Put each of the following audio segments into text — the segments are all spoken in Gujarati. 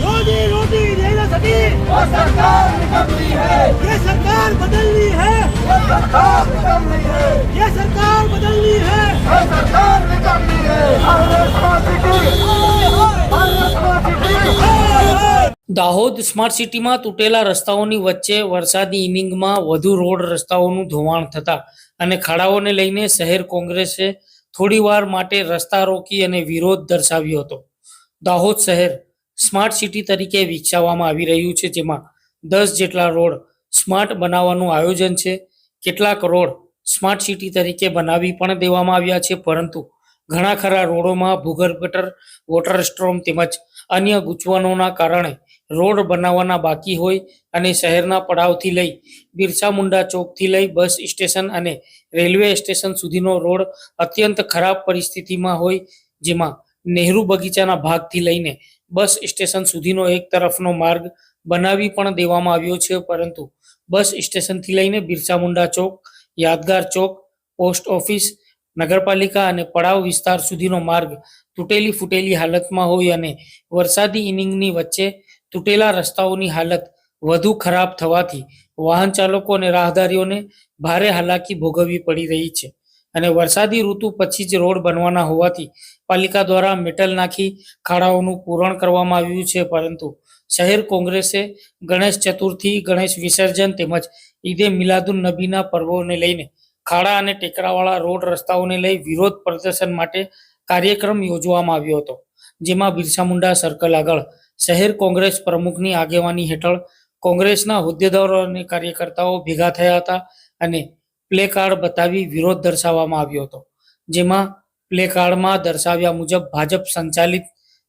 रोजी रोटी देना सकी वो सरकार निकलती है ये सरकार बदलनी है वो सरकार निकलनी है ये सरकार बदलनी है वो सरकार निकलनी है દાહોદ સ્માર્ટ સિટીમાં તૂટેલા રસ્તાઓની વચ્ચે વરસાદની ઇનિંગમાં વધુ રોડ રસ્તાઓનું ધોવાણ થતા અને ખાડાઓને લઈને શહેર કોંગ્રેસે થોડીવાર માટે રસ્તા રોકી અને વિરોધ દર્શાવ્યો હતો. દાહોદ શહેર સ્માર્ટ સિટી તરીકે વિકસાવવામાં આવી રહ્યું છે, જેમાં દસ જેટલા રોડ સ્માર્ટ બનાવવાનું આયોજન છે, કેટલાક રોડ સ્માર્ટ સિટી તરીકે બનાવી પણ દેવામાં આવ્યા છે, પરંતુ ઘણા ખરા રોડોમાં ભૂગર્ભ ગટર, વોટર સ્ટ્રોમ તેમજ અન્ય ગૂંચવણોના કારણે રોડ બનાવવાના બાકી હોય અને શહેરના પડાવથી લઈ બિરસા મુંડા ચોકથી લઈ બસ સ્ટેશન અને રેલવે સ્ટેશન સુધીનો રોડ અત્યંત ખરાબ પરિસ્થિતિમાં હોય, જેમાં નહેરુ બગીચાના ભાગથી લઈને બસ સ્ટેશન સુધીનો એક તરફનો માર્ગ બનાવી પણ દેવામાં આવ્યો છે, પરંતુ બસ સ્ટેશનથી લઈને બિરસા મુંડા ચોક, યાદગાર ચોક, પોસ્ટ ઓફિસ, નગરપાલિકા અને પડાવ વિસ્તાર સુધીનો માર્ગ તૂટેલી ફૂટેલી હાલતમાં હોય અને વરસાદી ઇનિંગની વચ્ચે તૂટેલા રસ્તાઓની હાલત વધુ ખરાબ થવાથી વાહન ચાલકો અને રાહદારીઓને ભારે હાલાકી ભોગવવી પડી રહી છે. અને વરસાદી ઋતુ પછી જ રોડ બનવાના હોવાથી પાલિકા દ્વારા મેટલ નાખી ખાડાઓનું પૂરણ કરવામાં આવ્યું છે. પરંતુ શહેર કોંગ્રેસે ગણેશ ચતુર્થી, ગણેશ વિસર્જન તેમજ ઈદે મિલાદુન નબીના પર્વોને લઈને ખાડા અને ટેકરાવાળા રોડ રસ્તાઓને લઈ વિરોધ પ્રદર્શન માટે કાર્યક્રમ યોજવામાં આવ્યો હતો, જેમાં બિરસા મુંડા સર્કલ આગળ શહેર કોંગ્રેસ પ્રમુખની આગેવાની હેઠળ કોંગ્રેસના હોદ્દેદારો અને કાર્યકર્તાઓ ભેગા થયા હતા અને પ્લે કાર્ડ બતાવી વિરોધ દર્શાવવામાં આવ્યો હતો. જેમાં પ્લે કાર્ડમાં દર્શાવ્યા મુજબ ભાજપ સંચાલિત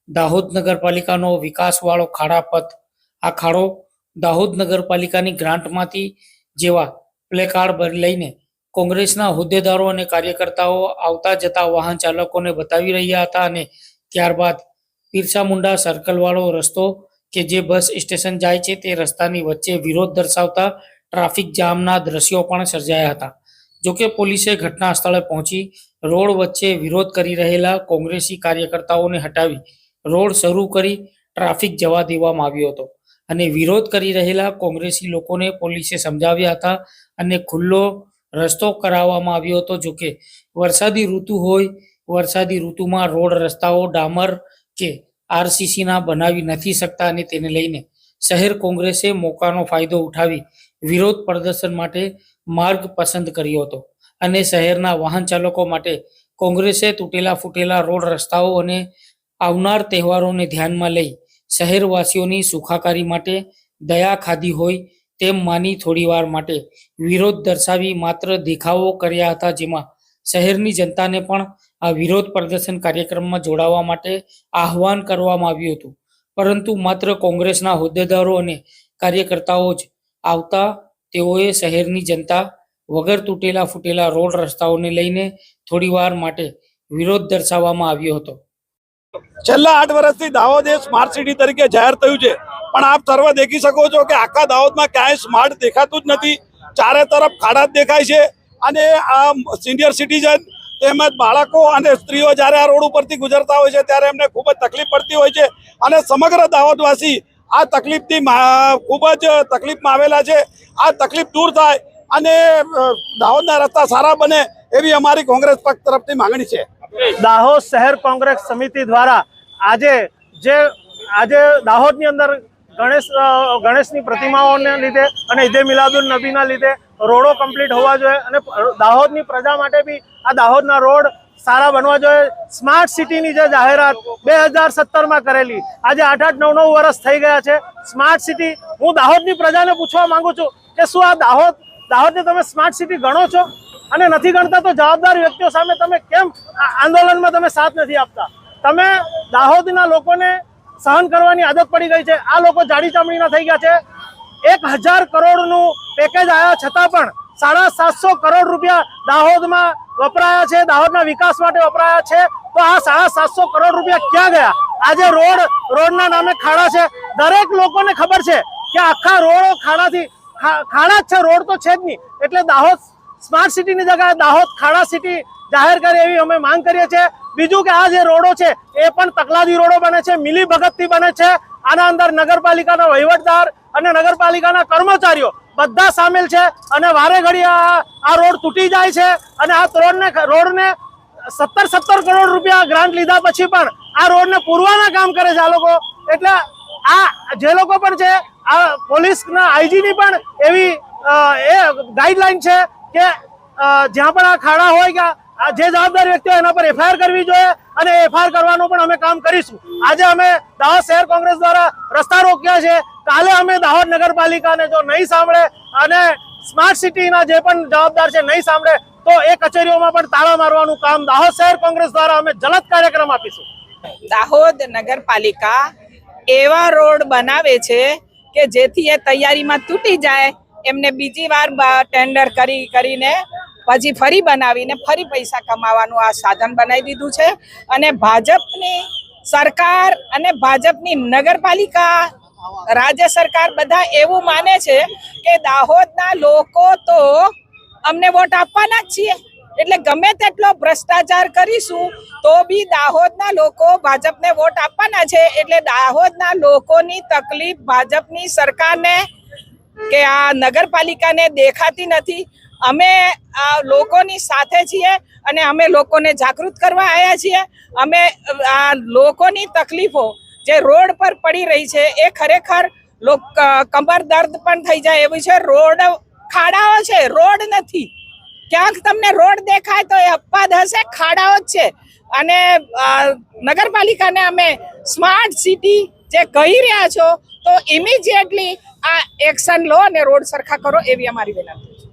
દાહોદ નગરપાલિકાનો વિકાસવાળો ખાડા પથ, આ ખાડો દાહોદ નગરપાલિકાની ગ્રાન્ટમાંથી જેવા પ્લે કાર્ડ લઈને કોંગ્રેસના હોદ્દેદારો અને કાર્યકર્તાઓ આવતા જતા વાહન ચાલકોને બતાવી રહ્યા હતા અને ત્યારબાદ બિરસા મુંડા સર્કલવાળો રસ્તો કે જે બસ સ્ટેશન જાય છે તે રસ્તાની વચ્ચે વિરોધ દર્શાવતા ટ્રાફિક જામના દ્રશ્યો પણ સર્જાયા હતા. જોકે પોલીસે ઘટના સ્થળે પહોંચી રોડ વચ્ચે વિરોધ કરી રહેલા કોંગ્રેસી કાર્યકર્તાઓને હટાવી રોડ શરૂ કરી ટ્રાફિક જવા દેવામાં આવ્યો હતો અને વિરોધ કરી રહેલા કોંગ્રેસી લોકોને પોલીસે સમજાવ્યા હતા અને ખુલ્લો રસ્તો કરાવવામાં આવ્યો હતો. જોકે વરસાદી ઋતુ હોય, વરસાદી ઋતુમાં રોડ રસ્તાઓ ડામર કે આરસીસી ના બનાવી નથી શકતા અને તેને લઈને શહેર કોંગ્રેસે મોકાનો ફાયદો ઉઠાવી વિરોધ પ્રદર્શન માટે માર્ગ પસંદ કર્યો હતો અને શહેરના વાહન ચાલકો માટે કોંગ્રેસે તૂટેલા ફૂટેલા રોડ રસ્તાઓ અને આવનાર તહેવારોને ધ્યાનમાં લઈ શહેરવાસીઓની સુખાકારી માટે દયા ખાધી હોય તેમ માની થોડીવાર માટે વિરોધ દર્શાવી માત્ર દેખાવો કર્યા હતા જેમાં શહેરની જનતાને પણ આ વિરોધ પ્રદર્શન કાર્યક્રમમાં જોડાવા માટે આહવાન કરવામાં આવ્યું હતું. પરંતુ માત્ર કોંગ્રેસના હોદ્દેદારો અને કાર્યકર્તાઓ જ આવતા, તેઓએ શહેરની જનતા વગર તૂટેલા ફૂટેલા રોડ રસ્તાઓને લઈને થોડીવાર માટે વિરોધ દર્શાવવામાં આવ્યો હતો. છેલ્લા આઠ વર્ષથી દાહોદ એ સ્માર્ટ સિટી તરીકે જાહેર થયું છે. પણ આપ સર્વ દેખી શકો છો કે આખા દાહોદમાં ક્યાંય સ્માર્ટ દેખાતું જ નથી. ચારે તરફ ખાડા દેખાય છે. અને આ સિનિયર સિટીઝન તેમજ બાળકો અને સ્ત્રીઓ જ્યારે આ રોડ ઉપરથી ગુજરતા હોય છે, ત્યારે એમને ખૂબ જ તકલીફ પડતી હોય છે. અને સમગ્ર દાહોદવાસી આ તકલીફથી ખૂબ જ તકલીફમાં આવેલા છે. આ તકલીફ દૂર થાય અને દાહોદના રસ્તા સારા બને એવી અમારી કોંગ્રેસ પક્ષ તરફથી માંગણી છે. દાહોદ શહેર કોંગ્રેસ સમિતિ દ્વારા આજે જે, આજે દાહોદની અંદર ગણેશ ગણેશની પ્રતિમાઓને લીધે અને ઈદે મિલાદુલ નબીના લીધે રોડો કમ્પ્લીટ હોવા જોઈએ અને દાહોદની પ્રજા માટે બી આ દાહોદના રોડ સારા બનવા જોઈએ. સ્માર્ટ સિટીની જે જાહેરાત બે હજાર સત્તરમાં કરેલી. આજે આઠ આઠ નવ નવ વર્ષ થઈ ગયા છે. સ્માર્ટ સિટી હું દાહોદની પ્રજાને પૂછવા માંગુ છું કે શું આ દાહોદ, દાહોદને તમે સ્માર્ટ સિટી ગણો છો? અને નથી ગણતા તો જવાબદાર વ્યક્તિઓ સામે તમે કેમ આંદોલનમાં તમે સાથ નથી આપતા? તમે દાહોદના લોકોને સહન કરવાની આદત પડી ગઈ છે. આ લોકો જાડી ચામડીના થઈ ગયા છે. એક કરોડનું પેકેજ આવ્યા છતાં પણ સાડા સાતસો કરોડ રૂપિયા દાહોદમાં વપરાયા છે. દાહોદના વિકાસ માટે વપરાયા છે. તો આ સાડા સાતસો કરોડ રૂપિયા ક્યાં ગયા? આજે રોડ, રોડના નામે ખાડા છે. દરેક લોકોને ખબર છે કે આખા રોડો ખાડાથી ખાડા જ છે. રોડ તો છે જ નહીં. એટલે દાહોદ સ્માર્ટ સિટીની જગ્યાએ દાહોદ ખાડા સિટી જાહેર કરે એવી અમે માંગ કરીએ છીએ. બીજું કે આ જે રોડો છે, એ પણ તકલાદી રોડો બને છે મિલી ભગતથી બને છે. આના અંદર નગરપાલિકાના વહીવટદાર અને નગરપાલિકાના કર્મચારીઓ બધા સામેલ છે અને વારે ઘડી આ રોડ તૂટી જાય છે અને આ રોડને રોડને સત્તર સત્તર કરોડ રૂપિયા ગ્રાન્ટ લીધા પછી પણ આ રોડને પૂરવાના કામ કરે છે આ લોકો. એટલે આ, જે લોકો પણ છે, આ પોલીસના આઈજીની પણ એવી એ ગાઈડલાઈન છે કે જ્યાં પણ આ ખાડા હોય કે આ જે જવાબદાર વ્યક્તિ હોય એના પર એફઆઈઆર કરવી જોઈએ અને એફઆઈઆર કરવાનું પણ અમે કામ કરીશું. આજે અમે દાહોદ શહેર કોંગ્રેસ દ્વારા રસ્તા રોક્યા છે. કાલે અમે દાહોદ નગરપાલિકાને જો નહીં સાંભળે અને સ્માર્ટ સિટીના જે પણ જવાબદાર છે નહીં સાંભળે, તો એ કચેરીઓમાં પણ તાળા મારવાનું કામ દાહોદ શહેર કોંગ્રેસ દ્વારા અમે જલદ કાર્યક્રમ આપીશું. દાહોદ નગરપાલિકા એવા રોડ બનાવે છે કે જેથી એ તૈયારીમાં તૂટી જાય એમને બીજી વાર ટેન્ડર કરી, કરીને પછી ફરી બનાવીને ફરી પૈસા કમાવાનું આ સાધન બનાવી દીધું છે. અને ભાજપની સરકાર અને ભાજપની નગરપાલિકા, રાજ્ય સરકાર બધા એવું માને છે કે દાહોદના લોકો તો અમને વોટ આપવાના જ છીએ. એટલે ગમે તેટલો ભ્રષ્ટાચાર કરીશું, તો બી દાહોદના લોકો ભાજપને વોટ આપવાના છે. એટલે દાહોદના લોકોની તકલીફ ભાજપની સરકારને કે આ નગરપાલિકાને દેખાતી નથી. અમે આ લોકોની સાથે છીએ અને અમે લોકોને જાગૃત કરવા આવ્યા છીએ. અમે આ લોકોની તકલીફો જે રોડ પર પડી રહી છે એ ખરેખર કમર દર્દ પણ થઈ જાય એવું છે. રોડ ખાડાઓ છે, રોડ નથી. ક્યાંક તમને રોડ દેખાય તો એ અપવાદ હશે, ખાડાઓ જ છે. અને નગરપાલિકાને અમે સ્માર્ટ સિટી જે કહી રહ્યા છો, તો ઇમિજિએટલી આ એક્શન લો અને રોડ સરખા કરો એવી અમારી વિનંતી છે.